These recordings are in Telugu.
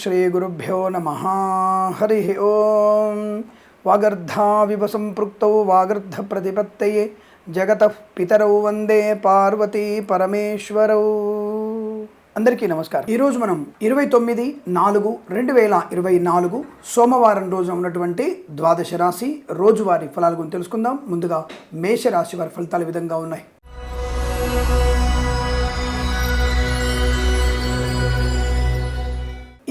శ్రీగురుభ్యో నమ హరి ఓం వాగర్ధావివ సంపృక్తౌ వాగర్ధ ప్రతిపత్తయే జగత పితరౌ వందే పార్వతీ పరమేశ్వరౌ అందరికీ నమస్కారం. ఈరోజు మనం ఇరవై తొమ్మిది నాలుగు రెండు వేల ఇరవై నాలుగు సోమవారం రోజున ఉన్నటువంటి ద్వాదశ రాశి రోజువారీ ఫలాల గురించి తెలుసుకుందాం. ముందుగా మేషరాశి వారి ఫలితాలు విధంగా ఉన్నాయి?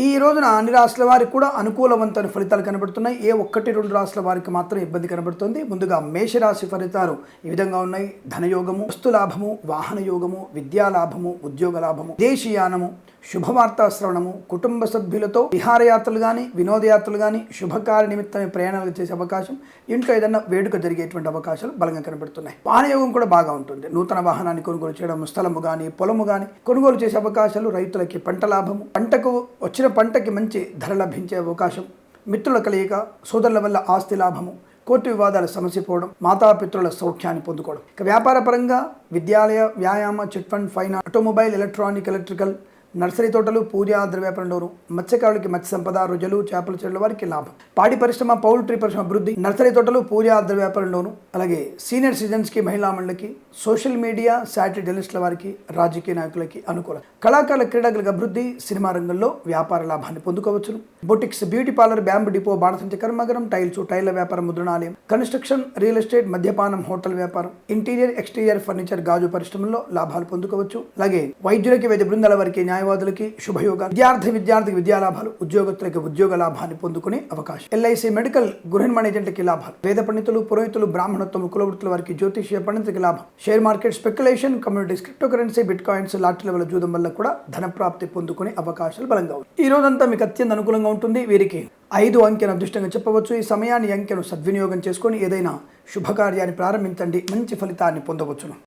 ఈ రోజున అన్ని రాష్ట్రాల వారికి కూడా అనుకూలవంతమైన ఫలితాలు కనబడుతున్నాయి. ఏ ఒక్కటి రెండు రాష్ట్రాల వారికి మాత్రం ఇబ్బంది కనబడుతుంది. ముందుగా మేషరాశి ఫలితాలు ఈ విధంగా ఉన్నాయి. ధనయోగము వస్తు లాభము వాహన యోగము విద్యా లాభము ఉద్యోగ లాభము దేశీయానము శుభవార్తా శ్రవణము కుటుంబ సభ్యులతో విహారయాత్రలు కానీ వినోదయాత్రలు కానీ శుభకార్య నిమిత్తమే ప్రయాణాలు చేసే అవకాశం ఇంట్లో ఏదైనా వేడుక జరిగేటువంటి అవకాశాలు బలంగా కనబడుతున్నాయి. వాహనయోగం కూడా బాగా ఉంటుంది. నూతన వాహనాన్ని కొనుగోలు చేయడం స్థలము కానీ పొలము కానీ కొనుగోలు చేసే అవకాశాలు రైతులకి పంట లాభము పంటకు వచ్చిన పంటకి మంచి ధర లభించే అవకాశం మిత్రుల కలయిక సోదరుల వల్ల ఆస్తి లాభము కోర్టు వివాదాల సమసిపోవడం మాతాపితృల సౌఖ్యాన్ని పొందుకోవడం. ఇక వ్యాపార పరంగా విద్యాలయ వ్యాయామ chit fund finance automobile electronic electrical nursery తోటలు పూజా ద్రవ్యాపారంలోను మత్స్యకారులకి మత్స్య సంపద రుజలు చేపల చెరువుల వారికి లాభం. పాడి పరిశ్రమ పౌల్ట్రీ పరిశ్రమ అభివృద్ధి నర్సరీ తోటలు పూజా ద్రవ్యాపారంలోను అలాగే సీనియర్ సిటిజన్స్కి మహిళా మండలికి సోషల్ మీడియా శాటిలైట్ జర్నలిస్టుల వారికి రాజకీయ నాయకులకి అనుకూలం. కళాకారుల క్రీడాకులకు అభివృద్ధి సినిమా రంగంలో వ్యాపార లాభాన్ని పొందుకోవచ్చును boutiques beauty parlour bamboo depot బాణసంచ కర్మగరం టైల్స్ టైల్ల వ్యాపారం ముద్రణాలయం కన్స్ట్రక్షన్ రియల్ ఎస్టేట్ మద్యపానం హోటల్ వ్యాపారం ఇంటీరియర్ ఎక్స్టీరియర్ ఫర్నిచర్ గాజు పరిశ్రమల్లో లాభాలు పొందుకోవచ్చు. అలాగే వైద్యులకి వైద్య బృందాల వారికి న్యాయవాదులకి శుభయోగాలు విద్యార్థి విద్యార్థికి విద్యా లాభాలు ఉద్యోగస్తులకి ఉద్యోగ లాభాన్ని పొందుకునే అవకాశం. ఎల్ఐసి మెడికల్ గృహ మేనేజెంట్కి లాభాలు. వేద పండితులు పురోహితులు బ్రాహ్మణత్వం కులవృత్తుల వారికి జ్యోతిష్య పండితులకి లాభం. Share market speculation communities crypto currency bitcoins lottery వల్ల జూదం వల్ల కూడా ధన ప్రాప్తి పొందుకునే అవకాశాలు బలంగా ఉన్నాయి. ఈ రోజంతా మీకు అత్యంత అనుకూలంగా ఉంటుంది. వీరికి ఐదు అంకెను అదృష్టంగా చెప్పవచ్చు. ఈ సమయాన్ని అంకెను సద్వినియోగం చేసుకొని ఏదైనా శుభకార్యాన్ని ప్రారంభించండి. మంచి ఫలితాన్ని పొందవచ్చును.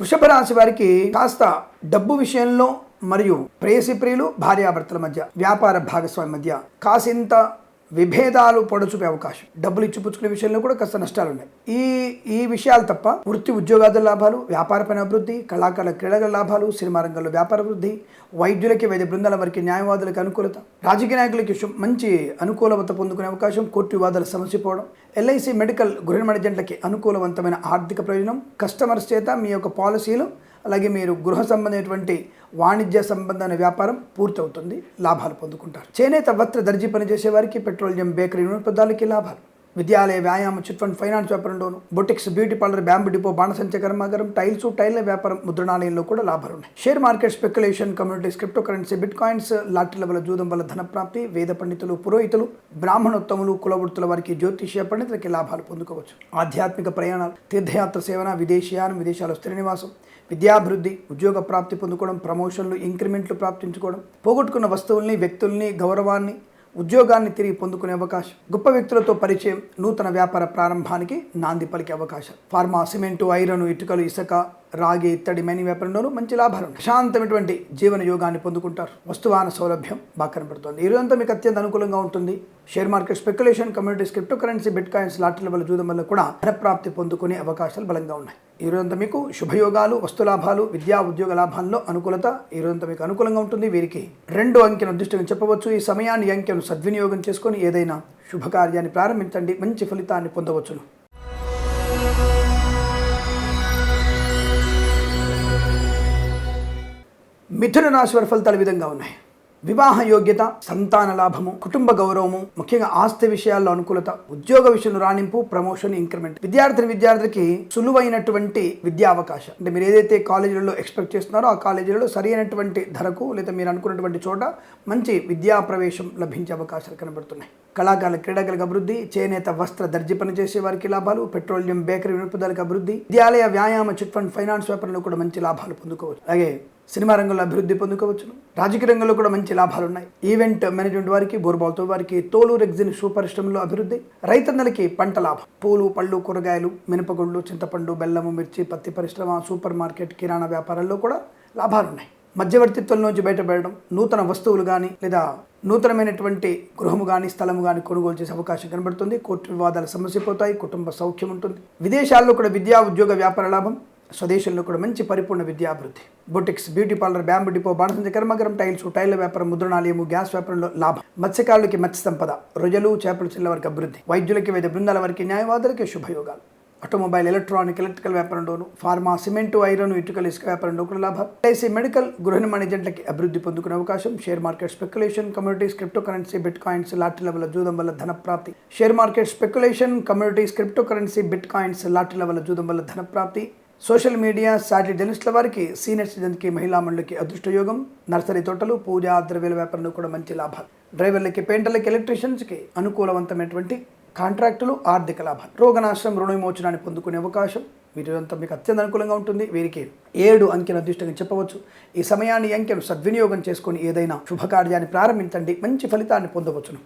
వృషభ రాశి వారికి కాస్త డబ్బు విషయంలో మరియు ప్రేయసి ప్రియులు భార్యాభర్తల మధ్య వ్యాపార భాగస్వామి మధ్య కాసింత విభేదాలు పొడచూపే అవకాశం. డబ్బులు ఇచ్చి పుచ్చుకునే విషయంలో కూడా కాస్త నష్టాలు ఉన్నాయి. ఈ ఈ విషయాలు తప్ప వృత్తి ఉద్యోగాదుల లాభాలు వ్యాపారపైన అభివృద్ధి కళాకారుల క్రీడల లాభాలు సినిమా రంగంలో వ్యాపార అభివృద్ధి వైద్యులకి వైద్య బృందాల వారికి న్యాయవాదులకి అనుకూలత రాజకీయ నాయకులకి మంచి అనుకూలత పొందుకునే అవకాశం కోర్టు వివాదాల సమస్య పోవడం ఎల్ఐసి మెడికల్ గృహ మేనేజెంట్లకి అనుకూలవంతమైన ఆర్థిక ప్రయోజనం కస్టమర్స్ చేత మీ యొక్క పాలసీలు అలాగే మీరు గృహ సంబంధమైనటువంటి వాణిజ్య సంబంధమైన వ్యాపారం పూర్తవుతుంది లాభాలు పొందుకుంటారు. చేనేత వస్త్ర దర్జీ పనిచేసే వారికి పెట్రోలియం బేకరీ నూనె పదార్థాలకి లాభాలు. విద్యాలయ వ్యాయామ chit fund finance వ్యాపారంలోను boutiques beauty parlour bamboo depot బాణసంచ కర్మాగారం టైల్స్ టైల్ల వ్యాపారం ముద్రణాలయంలో కూడా లాభాలు ఉన్నాయి. Share market speculation communities crypto currency bitcoins లాటరీల వల్ల జూదం వల్ల ధన ప్రాప్తి వేద పండితులు పురోహితులు బ్రాహ్మణోత్తములు కులవృత్తుల వారికి జ్యోతిష్య పండితులకి లాభాలు పొందుకోవచ్చు. ఆధ్యాత్మిక ప్రయాణాలు తీర్థయాత్ర సేవన విదేశీయానం విదేశాలు శ్రీనివాసం విద్యాభివృద్ధి ఉద్యోగ ప్రాప్తి పొందుకోవడం ప్రమోషన్లు ఇంక్రిమెంట్లు ప్రాప్తించుకోవడం పోగొట్టుకున్న వస్తువుల్ని వ్యక్తుల్ని గౌరవాన్ని ఉద్యోగాన్ని తిరిగి పొందుకునే అవకాశం గొప్ప వ్యక్తులతో పరిచయం నూతన వ్యాపార ప్రారంభానికి నాంది పలికే అవకాశం. ఫార్మా సిమెంటు ఐరన్ ఇటుకలు ఇసుక రాగి ఇత్తడి మెని వ్యాపారంలోనూ మంచి లాభాలు ప్రశాంతమైనటువంటి జీవన యోగాన్ని పొందుకుంటారు. వస్తువాహన సౌలభ్యం బాగా కనబడుతుంది. ఈ రోజంతా మీకు అత్యంత అనుకూలంగా ఉంటుంది. Share market speculation communities crypto currency bitcoins లాటరీల వల్ల జూదం వల్ల కూడా ధనప్రాప్తి పొందుకునే అవకాశాలు బలంగా ఉన్నాయి. ఈ రోజంతా మీకు శుభయోగాలు వస్తు లాభాలు విద్యా ఉద్యోగ లాభాల్లో అనుకూలత ఈ రోజంతా మీకు అనుకూలంగా ఉంటుంది. వీరికి రెండు అంకెను అదృష్టంగా చెప్పవచ్చు. ఈ సమయాన్ని అంకెను సద్వినియోగం చేసుకొని ఏదైనా శుభకార్యాన్ని ప్రారంభించండి. మంచి ఫలితాన్ని పొందవచ్చును. మిథున రాశి వారి ఫలితాలు విధంగా ఉన్నాయి. వివాహ యోగ్యత సంతాన లాభము కుటుంబ గౌరవము ముఖ్యంగా ఆస్తి విషయాల్లో అనుకూలత ఉద్యోగ విషయంలో రాణింపు ప్రమోషన్ ఇంక్రిమెంట్ విద్యార్థిని విద్యార్థికి సులువైనటువంటి విద్యా అవకాశం. అంటే మీరు ఏదైతే కాలేజీలలో ఎక్స్పెక్ట్ చేస్తున్నారో ఆ కాలేజీలలో సరైనటువంటి ధరకు లేదా మీరు అనుకున్నటువంటి చోట మంచి విద్యా ప్రవేశం లభించే అవకాశాలు కనబడుతున్నాయి. కళాకారుల క్రీడాకులకు అభివృద్ధి చేనేత వస్త్ర దర్జీ పనిచేసే వారికి లాభాలు పెట్రోలియం బేకరీ వినోదాలకు అభివృద్ధి విద్యాలయ వ్యాయామ చిట్ ఫండ్ ఫైనాన్స్ వ్యాపారంలో కూడా మంచి లాభాలు పొందుకోవచ్చు. అలాగే సినిమా రంగంలో అభివృద్ధి పొందుకోవచ్చు రాజకీయ రంగంలో కూడా మంచి లాభాలు ఉన్నాయి ఈవెంట్ మేనేజ్మెంట్ వారికి బోర్బాల్తో వారికి తోలు రెగ్జిన్ షూ పరిశ్రమలో అభివృద్ధి రైతన్నలకి పంట లాభం. పూలు పళ్ళు కూరగాయలు మినపగుళ్ళు చింతపండు బెల్లము మిర్చి పత్తి పరిశ్రమ సూపర్ మార్కెట్ కిరాణా వ్యాపారాల్లో కూడా లాభాలు ఉన్నాయి మధ్యవర్తిత్వం నుంచి బయటపడడం నూతన వస్తువులు కానీ లేదా నూతనమైనటువంటి గృహము కానీ స్థలము కానీ కొనుగోలు చేసే అవకాశం కనబడుతుంది. కోర్టు వివాదాలు సమస్యపోతాయి కుటుంబ సౌఖ్యం ఉంటుంది. విదేశాల్లో కూడా విద్యా ఉద్యోగ వ్యాపార లాభం స్వదేశంలో కూడా మంచి పరిపూర్ణ విద్యాభివృద్ధి. Boutiques beauty parlour bamboo depot బాణసంచ కర్మగరం టైల్స్ టైల్ వ్యాపారం ముద్రణాలయము గ్యాస్ వ్యాపారంలో లాభం. మత్స్యకారులకి మత్స్య సంపద రొయ్యలు చేపలు చిల్ల వరకు అభివృద్ధి. వైద్యులకి వైద్య బృందాల వారికి న్యాయవాదులకి శుభయోగాలు. ఆటోమొబైల్ ఎలక్ట్రానిక్ ఎలక్ట్రికల్ వ్యాపారంలోను ఫార్మా సిమెంటు ఐరన్ ఇటుకలు ఇసుక వ్యాపారంలో కూడా లాభం. ఐసీ మెడికల్ గృహ నిర్మాణ ఏజెంట్లకి అభివృద్ధి పొందుకునే అవకాశం. Share market speculation communities crypto currency bitcoins లాటరీల వల్ల జూదం వల్ల ధన ప్రాప్తి share market speculation communities crypto currency bitcoins లాటరీల వల్ల జూదం వల్ల ధన ప్రాప్తి సోషల్ మీడియా సాటిలైట్ జర్నలిస్టుల వారికి సీనియర్ సిటిజన్కి మహిళా మండలికి అదృష్టయోగం నర్సరీ తోటలు పూజా ద్రవ్యాల వ్యాపారంలో కూడా మంచి లాభాలు. డ్రైవర్లకి పెయింటర్లకి ఎలక్ట్రీషియన్స్కి అనుకూలవంతమైనటువంటి కాంట్రాక్టులు ఆర్థిక లాభాలు. రోగనాశనం రుణ విమోచనాన్ని పొందుకునే అవకాశం వీరంతా మీకు అత్యంత అనుకూలంగా ఉంటుంది. వీరికి ఏడు అంకెను అదృష్టంగా చెప్పవచ్చు. ఈ సమయాన్ని అంకెను సద్వినియోగం చేసుకొని ఏదైనా శుభకార్యాన్ని ప్రారంభించండి. మంచి ఫలితాన్ని పొందవచ్చును.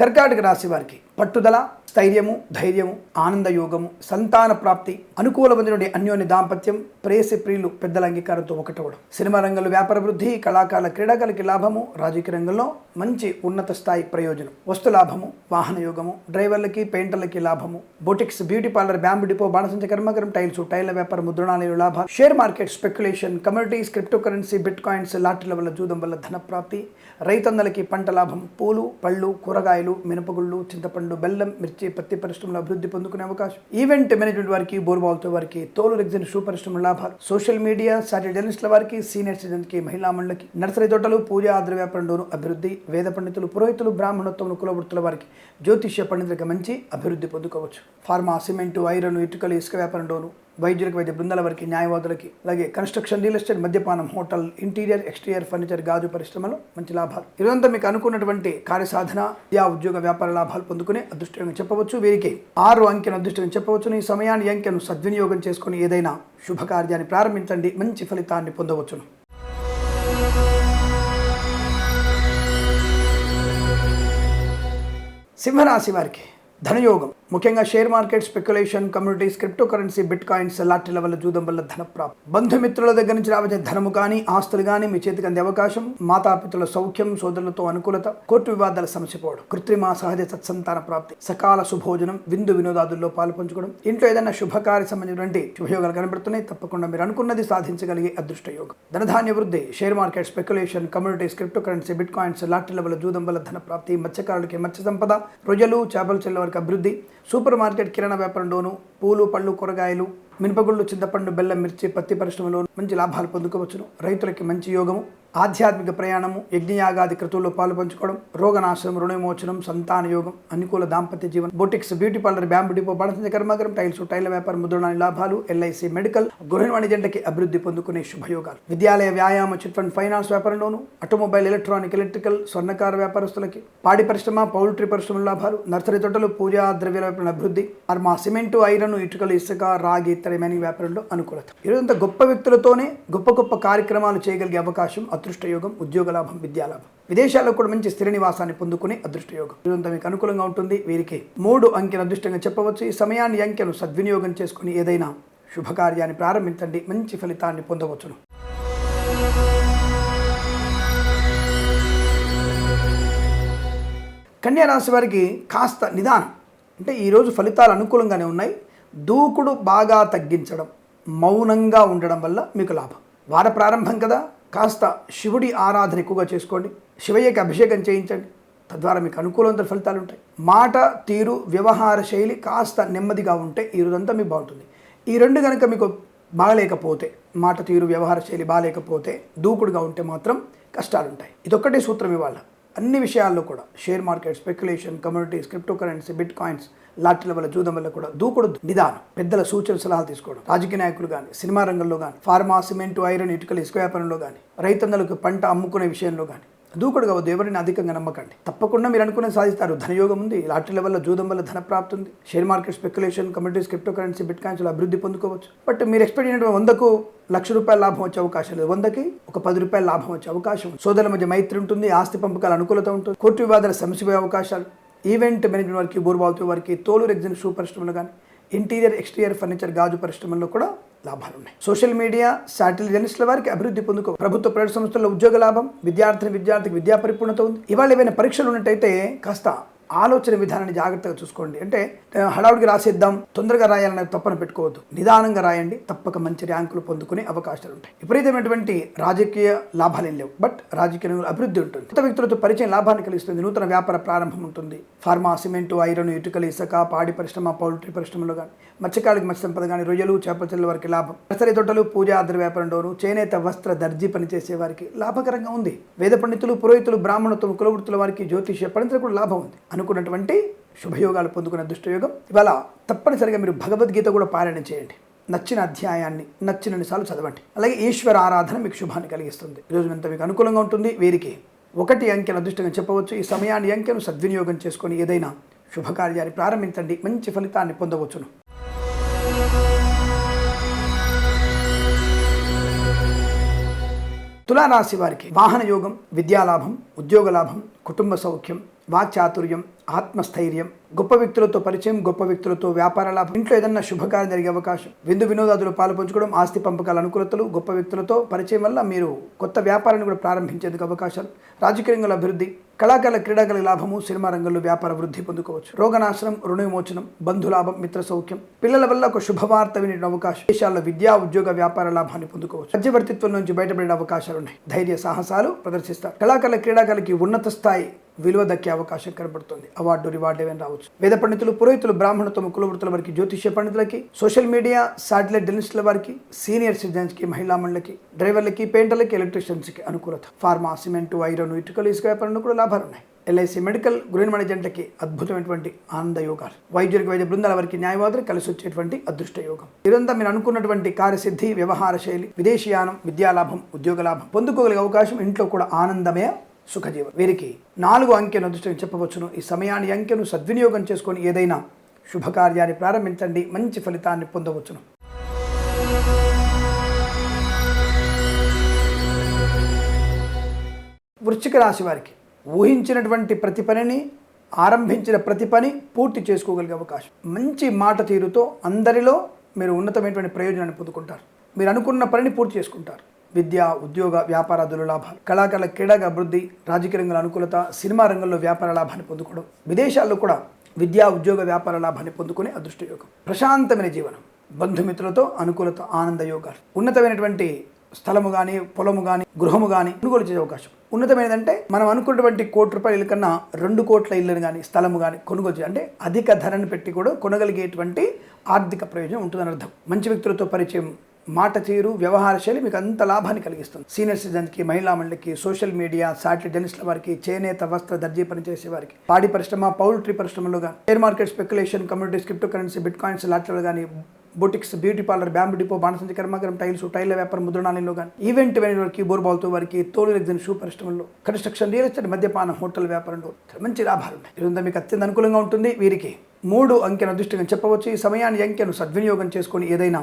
కర్కాటక రాశి వారికి పట్టుదల స్థైర్యము ధైర్యము ఆనందయోగము సంతాన ప్రాప్తి అనుకూలమైనటువంటి అన్యోన్య దాంపత్యం ప్రేసి ప్రియులు పెద్దల అంగీకారంతో ఒకటవడం సినిమా రంగంలో వ్యాపార వృద్ధి కళాకారుల క్రీడాకారులకి లాభము రాజకీయ రంగంలో మంచి ఉన్నత స్థాయి ప్రయోజనం. వస్తు లాభము వాహన యోగము డ్రైవర్లకి పెయింటర్లకి లాభము boutiques beauty parlour bamboo depot బాణసంచ కర్మకరం టైల్స్ టైల్ల వ్యాపార ముద్రణాలయాలు లాభ share market speculation communities crypto currency bitcoins లాటరీల వల్ల జూదం వల్ల ధన ప్రాప్తి రైతన్నలకి పంట లాభం పూలు పళ్ళు కూరగాయలు మినపగుళ్ళు చింతపండు బెల్లం మిర్చి పత్తి పరిశ్రమలో అభివృద్ధి పొందుకునే అవకాశం. ఈవెంట్ మేనేజ్మెంట్ వారికి బోర్బాల్తో వారికి తోలు రెగ్జిన్ షూ పరిశ్రమ లాభాలు. సోషల్ మీడియా సాటి జర్నలిస్టుల వారికి సీనియర్ సిటిజన్కి మహిళా మండలికి నర్సరీ తోటలు పూజా ఆద్ర వ్యాపారంలోను అభివృద్ధి వేద పండితులు పురోహితులు బ్రాహ్మణోత్వం కులవృత్తుల వారికి జ్యోతిష్య పండితులకు మంచి అభివృద్ధి పొందుకోవచ్చు. ఫార్మా సిమెంటు ఐరన్ ఇటుకలు ఇసుక వ్యాపారంలోను వైద్యులకు వైద్య బృందాల వారికి న్యాయవాదులకి అలాగే కన్స్ట్రక్షన్ రియల్ ఎస్టేట్ మద్యపానం హోటల్ ఇంటీరియర్ ఎక్స్టీరియర్ ఫర్నిచర్ గాజు పరిశ్రమలో మంచి లాభాలు. ఇదంతా మీకు అనుకున్నటువంటి కార్యసాధన యా ఉద్యోగ వ్యాపార లాభాలు పొందుకునే అదృష్టంగా చెప్పవచ్చు. వీరికి ఆరు అంకెను అదృష్టంగా చెప్పవచ్చు ఈ సమయాన్ని అంకెను సద్వినియోగం చేసుకుని ఏదైనా శుభకార్యాన్ని ప్రారంభించండి. మంచి ఫలితాన్ని పొందవచ్చును. సింహరాశి వారికి ధనయోగం. ముఖ్యంగా share market speculation communities crypto currency bitcoins లాటరీల వల్ల జూదం వల్ల ధన ప్రాప్తి బంధుమిత్రుల దగ్గర నుంచి రావచ్చే ధనము కానీ ఆస్తులు కానీ మీ చేతికి అందే అవకాశం. మాతాపితుల సౌఖ్యం సోదరులతో అనుకూలత కోర్టు వివాదాల సమస్య పోవడం కృత్రిమ సహజ సత్సంతాన ప్రాప్తి సకాల సుభోజనం విందు వినోదాదుల్లో పాలు పంచుకోవడం ఇంట్లో ఏదైనా శుభకార్య సంబంధించినటువంటి శుభయోగాలు కనబడుతున్నాయి తప్పకుండా మీరు అనుకున్నది సాధించగలిగే అదృష్ట యోగం ధనధాన్య వృద్ధి share market speculation communities crypto currency bitcoins లాటరీల వల్ల జూదం వల్ల ధన ప్రాప్తి మత్స్యకారులకి మత్స్య సంపద రొయ్యలు చేపలు చెల్లవారు వరకు అభివృద్ధి సూపర్ మార్కెట్ కిరాణా వ్యాపారంలోను పూలు పళ్ళు కూరగాయలు మినపగుళ్ళు చింతపండు బెల్లం మిర్చి పత్తి పరిశ్రమలో మంచి లాభాలు పొందుకోవచ్చును. రైతులకి మంచి యోగము ఆధ్యాత్మిక ప్రయాణము యజ్ఞయాగాది క్రతువుల్లో పాలు పంచుకోవడం రోగనాశనం రుణవిమోచనం సంతాన యోగం అనుకూల దాంపత్య జీవనం boutiques beauty parlour bamboo depot బాణసంజ కర్మాగరం టైల్స్ టైల వ్యాపారం ముద్రణాని లాభాలు ఎల్ఐసి మెడికల్ గృహిణి వాణిజ్యంటకి అభివృద్ధి పొందుకునే శుభయోగాలు. విద్యాలయ వ్యాయామ చిట్ ఫండ్ ఫైనాన్స్ వ్యాపారంలోను ఆటోమొబైల్ ఎలక్ట్రానిక్ ఎలక్ట్రికల్ స్వర్ణకార వ్యాపారస్తులకి పాడి పరిశ్రమ పౌల్ట్రీ పరిశ్రమ లాభాలు నర్సరీ తోటలు పూజా ద్రవ్యాల వ్యాపారంలో అభివృద్ధి ఫార్మా సిమెంటు ఐరన్ ఇటుకలు ఇసుక రాగి ఇతర మైనింగ్ వ్యాపారంలో అనుకూలత. ఈరోజంతా గొప్ప వ్యక్తులతోనే గొప్ప గొప్ప కార్యక్రమాలు చేయగలిగే అవకాశం అదృష్టయోగం ఉద్యోగ లాభం విద్యాలాభం విదేశాల్లో కూడా మంచి స్థిర నివాసాన్ని పొందుకునే అదృష్టయోగం ఇదంతా మీకు అనుకూలంగా ఉంటుంది. వీరికి మూడు అంకెలు అదృష్టంగా చెప్పవచ్చు. ఈ సమయాన్ని అంకెలు అంకెను సద్వినియోగం చేసుకుని ఏదైనా శుభకార్యాన్ని ప్రారంభించండి. మంచి ఫలితాన్ని పొందవచ్చును. కన్యా రాశి వారికి కాస్త నిదానం. అంటే ఈరోజు ఫలితాలు అనుకూలంగానే ఉన్నాయి. దూకుడు బాగా తగ్గించడం మౌనంగా ఉండడం వల్ల మీకు లాభం. వార ప్రారంభం కదా? కాస్త శివుడి ఆరాధన ఎక్కువగా చేసుకోండి. శివయ్యకి అభిషేకం చేయించండి. తద్వారా మీకు అనుకూలమైన ఫలితాలు ఉంటాయి. మాట తీరు వ్యవహార శైలి కాస్త నెమ్మదిగా ఉంటే ఈ రోజంతా మీకు బాగుంటుంది. ఈ రెండు కనుక మీకు బాగలేకపోతే మాట తీరు వ్యవహార శైలి బాగలేకపోతే దూకుడుగా ఉంటే మాత్రం కష్టాలు ఉంటాయి ఇదొక్కటే సూత్రం ఇవాళ. అన్ని విషయాల్లో కూడా share market speculation communities crypto currency bitcoins లాటరీల వల్ల జూదం వల్ల కూడా దూకుడు నిదానం. పెద్దల సూచన సలహాలు తీసుకోవడం. రాజకీయ నాయకులు కానీ సినిమా రంగంలో కానీ ఫార్మా సిమెంట్ ఐరన్ ఇటుకలు ఇసుక వ్యాపారంలో కానీ రైతన్నలకు పంట అమ్ముకునే విషయంలో కానీ దూకుడు కావద్దు ఎవరిని అధికంగా నమ్మకండి. తప్పకుండా మీరు అనుకునే సాధిస్తారు. ధనయోగం ఉంది లాటరీల వల్ల జూదం వల్ల ధన ప్రాప్తి ఉంది. Share market speculation communities crypto currency bit కాయిన్స్లో అభివృద్ధి పొందుకోవచ్చు. బట్ మీరు ఎక్స్పెక్ట్ అయినటువంటి వందకు లక్ష రూపాయల లాభం వచ్చే అవకాశం లేదు. వందకి ఒక పది రూపాయల లాభం వచ్చే అవకాశం సోదరుల మధ్య మైత్రి ఉంటుంది ఆస్తి పంపకాల అనుకూలత ఉంటుంది కోర్టు వివాదాల సమస్య పోయే అవకాశాలు. ఈవెంట్ మేనేజ్మెంట్ వారికి బోర్బాల్తో వారికి తోలు రెగ్జిన్ షూ పరిశ్రమలు కానీ ఇంటీరియర్ ఎక్స్టీరియర్ ఫర్నిచర్ గాజు పరిశ్రమల్లో కూడా లాభాలు ఉన్నాయి సోషల్ మీడియా శాటిలైట్ జర్నలిస్టుల వారికి అభివృద్ధి పొందుకో ప్రభుత్వ ప్రైవేట్ సంస్థల్లో ఉద్యోగ లాభం విద్యార్థిని విద్యార్థికి విద్యా పరిపూర్ణత ఉంది. ఇవాళ ఏమైనా పరీక్షలు ఉన్నట్టయితే కాస్త ఆలోచన విధానాన్ని జాగ్రత్తగా చూసుకోండి. అంటే హడావుడికి రాసేద్దాం తొందరగా రాయాలనే తప్పన పెట్టుకోవద్దు. నిదానంగా రాయండి తప్పక మంచి ర్యాంకులు పొందుకునే అవకాశాలు ఉంటాయి. విపరీతమైనటువంటి రాజకీయ లాభాలు లేవు. బట్ రాజకీయ అభివృద్ధి ఉంటుంది. కొత్త వ్యక్తులతో పరిచయం లాభాన్ని కలిగిస్తుంది. నూతన వ్యాపార ప్రారంభం ఉంటుంది. ఫార్మా సిమెంటు ఐరన్ ఇటుకలు ఇసుక పాడి పరిశ్రమ పౌల్ట్రీ పరిశ్రమలు కానీ మత్స్యకాలకు మత్స్య సంపద కానీ రొయ్యలు చేపల వారికి లాభం. నర్సరీ తోటలు పూజ ఆధార వ్యాపారంలోను చేనేత వస్త్ర దర్జీ పనిచేసే వారికి లాభకరంగా ఉంది. వేద పండితులు పురోహితులు బ్రాహ్మణత్వం కులవృత్తుల వారికి జ్యోతిష్య పండితులకు కూడా లాభం ఉంది. అనుకున్నటువంటి శుభయోగాలు పొందుకున్న దుష్టయోగం. ఇవాళ తప్పనిసరిగా మీరు భగవద్గీత కూడా పారాయణ చేయండి. నచ్చిన అధ్యాయాన్ని నచ్చినన్నిసార్లు చదవండి. అలాగే ఈశ్వర ఆరాధన మీకు శుభాన్ని కలిగిస్తుంది. ఈరోజు ఎంత మీకు అనుకూలంగా ఉంటుంది? వీరికి ఒకటి అంకెను అదృష్టంగా చెప్పవచ్చు. ఈ సమయాన్ని అంకెను సద్వినియోగం చేసుకొని ఏదైనా శుభకార్యాన్ని ప్రారంభించండి. మంచి ఫలితాన్ని పొందవచ్చును. తులారాశి వారికి వాహన యోగం విద్యాలాభం ఉద్యోగ లాభం కుటుంబ సౌఖ్యం వాక్చాతుర్యం ఆత్మస్థైర్యం గొప్ప వ్యక్తులతో పరిచయం గొప్ప వ్యక్తులతో వ్యాపార లాభం ఇంట్లో ఏదన్నా శుభకార్యం జరిగే అవకాశం విందు వినోదాదులు పాల్పంచుకోవడం ఆస్తి పంపకాల అనుకూలతలు గొప్ప వ్యక్తులతో పరిచయం వల్ల మీరు కొత్త వ్యాపారాన్ని కూడా ప్రారంభించేందుకు అవకాశాలు. రాజకీయ రంగంలో అభివృద్ధి కళాకారుల క్రీడాకారుల లాభము సినిమా రంగంలో వ్యాపార వృద్ధి పొందుకోవచ్చు. రోగనాశనం రుణ విమోచనం బంధులాభం మిత్ర సౌఖ్యం పిల్లల వల్ల ఒక శుభవార్త వినే అవకాశం. దేశాల్లో విద్యా ఉద్యోగ వ్యాపార లాభాన్ని పొందుకోవచ్చు. మధ్యవర్తిత్వం నుంచి బయటపడే అవకాశాలు ఉన్నాయి ధైర్య సాహసాలు ప్రదర్శిస్తారు. కళాకారుల క్రీడాకారులకి ఉన్నత స్థాయి విలువ దక్కే అవకాశం కనబడుతుంది. అవార్డు రివార్డు ఏమైనా రావచ్చు? వేద పండితులు పురోహితులు బ్రాహ్మణత్వం కులవృత్తుల వారికి జ్యోతిష్య పండితులకి సోషల్ మీడియా శాటిలైట్ జర్నలిస్టుల వారికి సీనియర్ సిటిజన్స్కి మహిళా డ్రైవర్లకి పెయింటర్లకి ఎలక్ట్రీషియన్స్కి అనుకూలత. ఫార్మా సిమెంటు ఐరన్ ఇటుకలు ఇసుక వ్యాపారంలో కూడా లాభాలు ఉన్నాయి. ఎల్ఐసి మెడికల్ గ్రీన్ మేనేజెంట్లకి అద్భుతమైనటువంటి ఆనంద యోగాలు వైద్యుడికి వైద్య బృందాల వారికి న్యాయవాదులు కలిసి వచ్చేటువంటి అదృష్ట యోగం ఇదంతా మీరు అనుకున్నటువంటి కార్యసిద్ధి వ్యవహార శైలి విదేశీయానం విద్యాలాభం ఉద్యోగ లాభం పొందుకోగలిగే అవకాశం ఇంట్లో కూడా ఆనందమే సుఖజీవం వీరికి నాలుగు అంకెను అదృష్టం చెప్పవచ్చును. ఈ సమయాన్ని అంకెను సద్వినియోగం చేసుకొని ఏదైనా శుభకార్యాన్ని ప్రారంభించండి. మంచి ఫలితాన్ని పొందవచ్చును. వృశ్చిక రాశి వారికి ఊహించినటువంటి ప్రతి పనిని ఆరంభించిన ప్రతి పని పూర్తి చేసుకోగలిగే అవకాశం. మంచి మాట తీరుతో అందరిలో మీరు ఉన్నతమైనటువంటి ప్రయోజనాన్ని పొందుకుంటారు. మీరు అనుకున్న పనిని పూర్తి చేసుకుంటారు. విద్య ఉద్యోగ వ్యాపారాదుల లాభాలు. కళాకారుల క్రీడగా అభివృద్ధి రాజకీయ రంగంలో అనుకూలత సినిమా రంగంలో వ్యాపార లాభాన్ని పొందుకోవడం. విదేశాల్లో కూడా విద్యా ఉద్యోగ వ్యాపార లాభాన్ని పొందుకునే అదృష్ట యోగం ప్రశాంతమైన జీవనం బంధుమిత్రులతో అనుకూలత ఆనంద యోగాలు. ఉన్నతమైనటువంటి స్థలము కానీ పొలము కానీ గృహము కానీ కొనుగోలు చేసే అవకాశం. ఉన్నతమైనదంటే మనం అనుకున్నటువంటి కోటి రూపాయల కన్నా రెండు కోట్ల ఇళ్ళను కానీ స్థలము కానీ కొనుగోలు చేయాలి. అంటే అధిక ధరను పెట్టి కూడా కొనగలిగేటువంటి ఆర్థిక ప్రయోజనం ఉంటుందని అర్థం మంచి వ్యక్తులతో పరిచయం మాట తీరు వ్యవహార శైలి మీకు అంత లాభాన్ని కలిగిస్తుంది. సీనియర్ సిటిజన్కి మహిళా మండలికి సోషల్ మీడియా సాటిలైట్ జర్నలిస్టుల వారికి చేనేత వస్త్ర దర్జీ పనిచేసే వారికి పాడి పరిశ్రమ పౌల్ట్రీ పరిశ్రమలో share market speculation communities crypto currency bitcoins లాటరీలు కానీ boutiques beauty parlour bamboo depot బాణసంచి కర్మాగారం టైల్స్ టైల్ వ్యాపారం ముద్రణాలయంలో కానీ ఈవెంట్ వారికి బోర్బాల్తో వారికి తోలు ఎగ్జన్ షూ పరిశ్రమలో కన్స్ట్రక్షన్ రియల్ ఎస్టేట్ మద్యపానం హోటల్ వ్యాపారంలో మంచి లాభాలు ఉన్నాయి. ఇదంతా మీకు అత్యంత అనుకూలంగా ఉంటుంది. వీరికి మూడు అంకెను అదృష్టంగా చెప్పవచ్చు. ఈ సమయాన్ని అంకెను సద్వినియోగం చేసుకొని ఏదైనా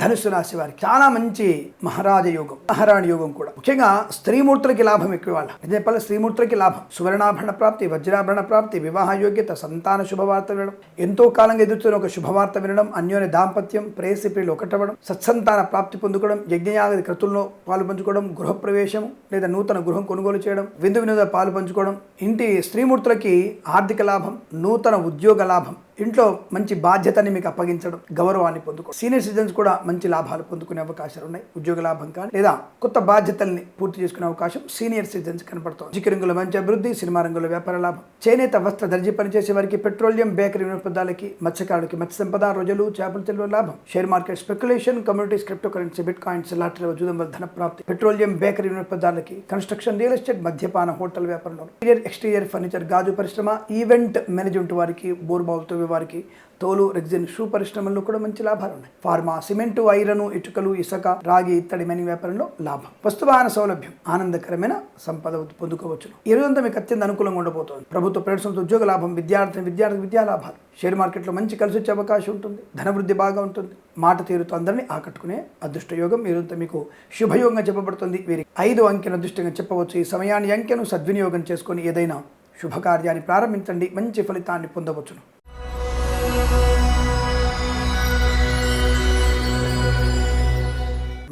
ధనుసు రాశి వారికి చాలా మంచి మహారాజ యోగం మహారాణి యోగం కూడా. ముఖ్యంగా స్త్రీమూర్తులకి లాభం ఎక్కువ వాళ్ళ. నిజం చెప్పాలి స్త్రీమూర్తులకి లాభం. సువర్ణాభరణ ప్రాప్తి వజ్రాభరణ ప్రాప్తి వివాహ యోగ్యత సంతాన శుభవార్త వినడం. ఎంతో కాలంగా ఎదుర్కొన్న ఒక శుభవార్త వినడం అన్యోన్య దాంపత్యం ప్రేయసి ప్రియులు ఒకటవడం సత్సంతాన ప్రాప్తి పొందుకోవడం యజ్ఞయాగది క్రతుల్లో పాలు పంచుకోవడం గృహప్రవేశం లేదా నూతన గృహం కొనుగోలు చేయడం విందు వినోద పాలు పంచుకోవడం ఇంటి స్త్రీమూర్తులకి ఆర్థిక లాభం నూతన ఉద్యోగ లాభం ఇంట్లో మంచి బాధ్యతని మీకు అప్పగించడం గౌరవాన్ని పొందుకో సీనియర్ సిటిజన్స్ కూడా మంచి లాభాలు పొందుకునే అవకాశాలు ఉన్నాయి. ఉద్యోగ లాభం కానీ లేదా కొత్త బాధ్యతల్ని పూర్తి చేసుకునే అవకాశం సీనియర్ సిటిజన్స్ కనపడుతుంది. జికి రంగుల మంచి అభివృద్ధి సినిమా రంగంలో వ్యాపార లాభం. చేనేత వస్త్ర దర్జీ పనిచేసే వారికి పెట్రోలియం బేకరీ వినోదాలకి మత్స్యకారులకి మత్స్య సంపద రోజులు చేపల తెలివ లాభం. Share market speculation communities crypto currency bitcoins lottery జూదం వల్ల ధన ప్రాప్తి. పెట్రోలియం బేకరీ వినోదాలకి కన్స్ట్రక్షన్ రియల్ ఎస్టేట్ మద్యపాన హోటల్ వ్యాపారంలో. ఇంటీరియర్ ఎక్స్టీరియర్ ఫర్నిచర్ గాజు పరిశ్రమ ఈవెంట్ మేనేజ్మెంట్ వారికి బోర్బావులతో వారికి తోలు రెగ్జిన్ షూ పరిశ్రమల్లో కూడా మంచి లాభాలు ఉన్నాయి ఫార్మా సిమెంటు ఐరను ఇటుకలు ఇసుక రాగి ఇత్తడి మని వ్యాపారంలో లాభం. వస్తువాహన సౌలభ్యం ఆనందకరమైన సంపద పొందుకోవచ్చు ఈ రోజంతా మీకు అత్యంత అనుకూలంగా ఉండబోతోంది. ప్రభుత్వ ప్రవేశంతో ఉద్యోగ లాభం విద్యార్థి విద్యార్థి విద్యా లాభాలు. షేర్ మార్కెట్లో మంచి కలిసి వచ్చే అవకాశం ఉంటుంది. ధనవృద్ధి బాగా ఉంటుంది. మాట తీరుతో అందరినీ ఆకట్టుకునే అదృష్ట యోగం మీకు శుభయోగంగా చెప్పబడుతుంది. వీరి ఐదు అంకెను అదృష్టంగా చెప్పవచ్చు. ఈ సమయాన్ని అంకెను సద్వినియోగం చేసుకొని ఏదైనా శుభకార్యాన్ని ప్రారంభించండి. మంచి ఫలితాన్ని పొందవచ్చును.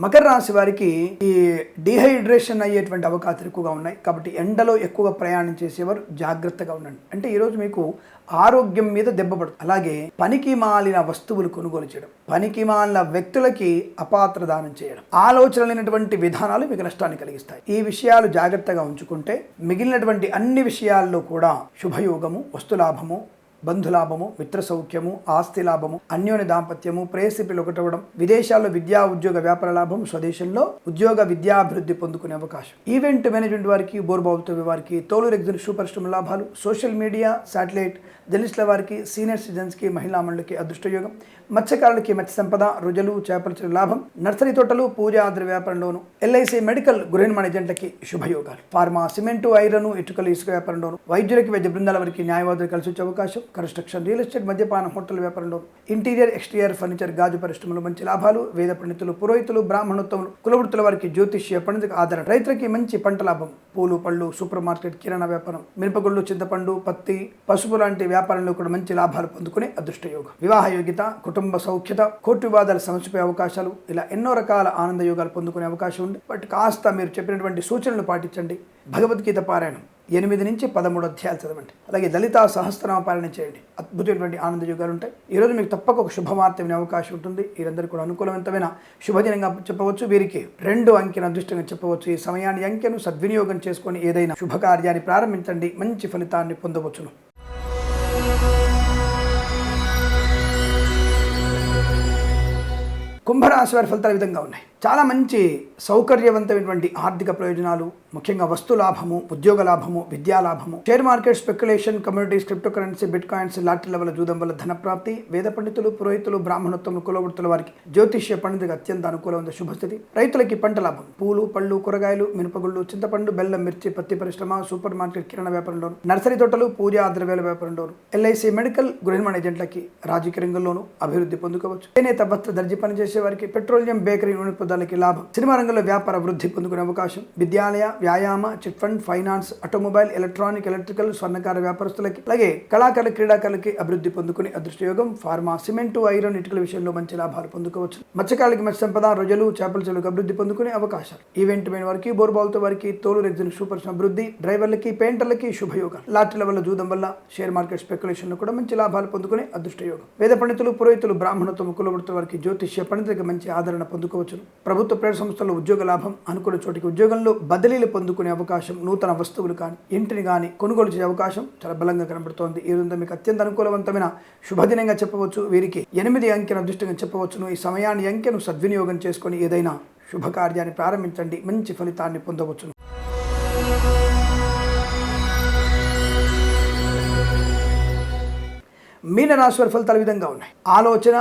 మకర రాశి వారికి ఈ డిహైడ్రేషన్ అయ్యేటువంటి అవకాశాలు ఎక్కువగా ఉన్నాయి. కాబట్టి ఎండలో ఎక్కువగా ప్రయాణం చేసేవారు జాగ్రత్తగా ఉండండి. అంటే ఈరోజు మీకు ఆరోగ్యం మీద దెబ్బపడుతుంది అలాగే పనికి మాలిన వస్తువులు కొనుగోలు చేయడం పనికి మాలిన వ్యక్తులకి అపాత్ర దానం చేయడం ఆలోచన లేనటువంటి విధానాలు మీకు నష్టాన్ని కలిగిస్తాయి. ఈ విషయాలు జాగ్రత్తగా ఉంచుకుంటే మిగిలినటువంటి అన్ని విషయాల్లో కూడా శుభయోగము వస్తులాభము బంధులాభము మిత్ర సౌఖ్యము ఆస్తి లాభము అన్యోన్య దాంపత్యము ప్రేయసిపిలు ఒకటవడం విదేశాల్లో విద్యా ఉద్యోగ వ్యాపార లాభం స్వదేశంలో ఉద్యోగ విద్యాభివృద్ధి పొందుకునే అవకాశం. ఈవెంట్ మేనేజ్మెంట్ వారికి బోర్బావుతో వారికి తోలు ఎగ్జిన్ సూపర్ లాభాలు సోషల్ మీడియా శాటిలైట్ జర్నలిస్టుల వారికి సీనియర్ సిటిజన్స్కి మహిళా మండలికి అదృష్టయోగం. మత్స్యకారులకి మత్స్య సంపద రుజలు చేపల లాభం. నర్సరీ తోటలు పూజా ఆద్ర వ్యాపారంలోను ఎల్ఐసి మెడికల్ గృహ నిర్మాణ ఏజెంట్లకి శుభయోగాలు. ఫార్మా సిమెంటు ఐరన్ ఇటుకలు ఇసుక వ్యాపారంలోను వైద్యులకి వైద్య బృందాల వారికి న్యాయవాదులు కలిసి వచ్చే అవకాశం. కన్స్ట్రక్షన్ రియల్ ఎస్టేట్ మద్యపాన హోటల్ వ్యాపారంలో ఇంటీరియర్ ఎక్స్టీరియర్ ఫర్నిచర్ గాజు పరిశ్రమలు మంచి లాభాలు వేద పండితులు పురోహితులు బ్రాహ్మణోత్తములు కులవృత్తుల వారికి జ్యోతిష్య పండితులకు ఆధారం రైతులకి మంచి పంట లాభం. పూలు పళ్ళు సూపర్ మార్కెట్ కిరాణా వ్యాపారం. మినపగుళ్ళు చింతపండు పత్తి పసుపు లాంటి వ్యాపారంలో కూడా మంచి లాభాలు పొందుకునే అదృష్ట యోగం వివాహ యోగ్యత కుటుంబ సౌఖ్యత కోర్టు వివాదాలు సమస్యపై అవకాశాలు ఇలా ఎన్నో రకాల ఆనంద యోగాలు పొందుకునే అవకాశం ఉంది. బట్ కాస్త మీరు చెప్పినటువంటి సూచనలు పాటించండి. భగవద్గీత పారాయణం ఎనిమిది నుంచి పదమూడు అధ్యాయాలు చదవండి. అలాగే లలితా సహస్రనామ పాలన చేయండి. అద్భుతమైనటువంటి ఆనంద యోగాలు ఉంటాయి. ఈరోజు మీకు తప్పక ఒక శుభవార్త వినే అవకాశం ఉంటుంది. వీరందరికీ కూడా అనుకూలవంతమైన శుభదినంగా చెప్పవచ్చు. వీరికి రెండు అంకెను అదృష్టంగా చెప్పవచ్చు. ఈ సమయాన్ని అంకెను సద్వినియోగం చేసుకొని ఏదైనా శుభకార్యాన్ని ప్రారంభించండి. మంచి ఫలితాన్ని పొందవచ్చును. కుంభరాశి వారి ఫలితాలు విధంగా ఉన్నాయి. చాలా మంచి సౌకర్యవంతమైనటువంటి ఆర్థిక ప్రయోజనాలు ముఖ్యంగా వస్తు లాభము ఉద్యోగ లాభము విద్యా లాభము share market speculation communities crypto currency bitcoins లాటరీల లెవెల్ జూదం వల్ల ధన ప్రాప్తి వేద పండితులు పురోహితులు బ్రాహ్మణోత్తములు కులవృత్తుల వారికి జ్యోతిష్య పండితులకు అత్యంత అనుకూలమైన శుభస్థితి. రైతులకి పంట లాభం. పూలు పళ్ళు కూరగాయలు మినపగుళ్ళు చింతపండు బెల్లం మిర్చి పత్తి పరిశ్రమ సూపర్ మార్కెట్ కిరణ వ్యాపారంలోను నర్సరీ తోటలు పూజా ద్రవ్యాల వ్యాపారంలోను ఎల్ఐసి మెడికల్ గృహనిర్మాణ ఏజెంట్లకి రాజకీయ రంగంలోనూ అభివృద్ధి పొందుకోవచ్చు. చేనేత వస్త్ర దర్జీ పనిచేసే వారికి పెట్రోలియం బేకరీ నూనె లాభం. సినిమా రంగంలో వ్యాపార వృద్ధి పొందుకునే అవకాశం. విద్యాలయ వ్యాయామ chit fund finance automobile electronic electrical స్వర్ణకార వ్యాపారస్తులకి అలాగే కళాకారుల క్రీడాకారులకి అభివృద్ధి పొందుకునే అదృష్టయోగం. ఫార్మా సిమెంటు ఐరన్ ఇటుకల విషయంలో మంచి లాభాలు పొందుకోవచ్చు. మత్స్యకారులకి మత్స్య సంపద రొజలు చేపల చెరువులకు అభివృద్ధి పొందుకునే అవకాశాలు. ఈవెంట్ మైన వారికి బోర్బాల్తో వారికి తోలు రెగ్జిన్ సూపర్ అభివృద్ధి డ్రైవర్లకి పెయింటర్లకి శుభయోగం. లాటరీల వల్ల జూదం వల్ల షేర్ మార్కెట్ స్పెక్యులేషన్ కూడా మంచి లాభాలు పొందుకునే అదృష్టయోగం. వేద పండితులు పురోహితులు బ్రాహ్మణత్వం కులవృత్తుల వారికి జ్యోతిష్య పండితులకి మంచి ఆదరణ పొందుకోవచ్చు ప్రభుత్వ ప్రైవేట్ సంస్థల్లో ఉద్యోగ లాభం అనుకున్న చోటికి ఉద్యోగంలో బదిలీలు పొందుకునే అవకాశం నూతన వస్తువులు కానీ ఇంటిని కానీ కొనుగోలు చేసే అవకాశం చాలా బలంగా కనబడుతోంది. ఈ రోజు మీకు అత్యంత అనుకూలవంతమైన శుభదినంగా చెప్పవచ్చు వీరికి ఎనిమిది అంకెను అదృష్టంగా చెప్పవచ్చును. ఈ సమయాన్ని అంకెను సద్వినియోగం చేసుకొని ఏదైనా శుభకార్యాన్ని ప్రారంభించండి. మంచి ఫలితాన్ని పొందవచ్చును. మీనరాశి వారి ఫలితాలు విధంగా ఉన్నాయి. ఆలోచన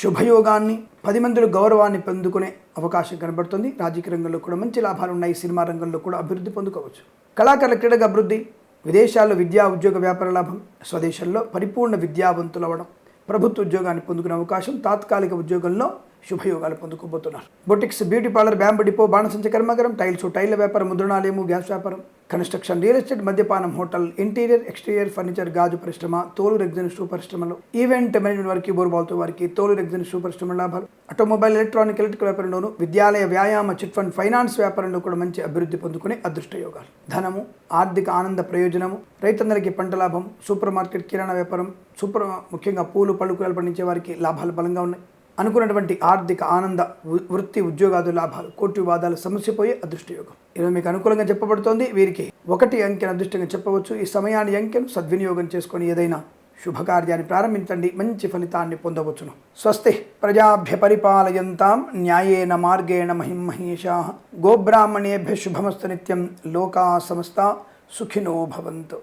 శుభయోగాన్ని పది మందిలో గౌరవాన్ని పొందుకునే అవకాశం కనబడుతుంది. రాజకీయ రంగంలో కూడా మంచి లాభాలు ఉన్నాయి. సినిమా రంగంలో కూడా అభివృద్ధి పొందుకోవచ్చు. కళాకారుల క్రీడగా అభివృద్ధి విదేశాల్లో విద్యా ఉద్యోగ వ్యాపార లాభం స్వదేశంలో పరిపూర్ణ విద్యావంతులు అవ్వడం ప్రభుత్వ ఉద్యోగాన్ని పొందుకునే అవకాశం తాత్కాలిక ఉద్యోగంలో శుభయోగాలు పొందుకోబోతున్నారు. Boutiques beauty parlour bamboo depot బాణసంచ కర్మాగారం టైల్స్ టైల్ వ్యాపారం ముద్రణాలయము గ్యాస్ వ్యాపారం కన్స్ట్రక్షన్ రియల్ ఎస్టేట్ మద్యపానం హోటల్ ఇంటీరియర్ ఎక్స్టీరియర్ ఫర్నిచర్ గాజు పరిశ్రమ తోలు రెగ్జన్ షూ పరిశ్రమలు. ఈవెంట్ మేనేజ్మెంట్ వారికి బోర్బాల్తో వారికి తోలు రెగ్జన్ షూ పరిశ్రమ లాభాలు. ఆటోమొబైల్ ఎలక్ట్రానిక్ ఎలక్ట్రికల్ వ్యాపారంలోను విద్యాలయ వ్యాయామ చిట్ ఫండ్ ఫైనాన్స్ వ్యాపారంలో కూడా మంచి అభివృద్ధి పొందుకునే అదృష్ట యోగాలు ధనము ఆర్థిక ఆనంద ప్రయోజనము రైతందరికీ పంట లాభం సూపర్ మార్కెట్ కిరాణా వ్యాపారం సూపర్ ముఖ్యంగా పూలు పళ్ళు కూరలు పండించే వారికి లాభాలు బలంగా ఉన్నాయి. అనుకున్నటువంటి ఆర్థిక ఆనంద వృ- వృత్తి ఉద్యోగాదు లాభాలు కోటి వాదాలు సమస్యపోయే అదృష్టయోగం. ఇది మీకు అనుకూలంగా చెప్పబడుతోంది. వీరికి ఒకటి అంకెను అదృష్టంగా చెప్పవచ్చు. ఈ సమయాన్ని అంకెను సద్వినియోగం చేసుకొని ఏదైనా శుభకార్యాన్ని ప్రారంభించండి. మంచి ఫలితాన్ని పొందవచ్చును. స్వస్తి ప్రజాభ్య పరిపాలయంతాం న్యాయేన మార్గేణ మహిమహేషా గోబ్రాహ్మణేభ్య శుభమస్తు నిత్యం లోకా సమస్త సుఖినో భవంతు.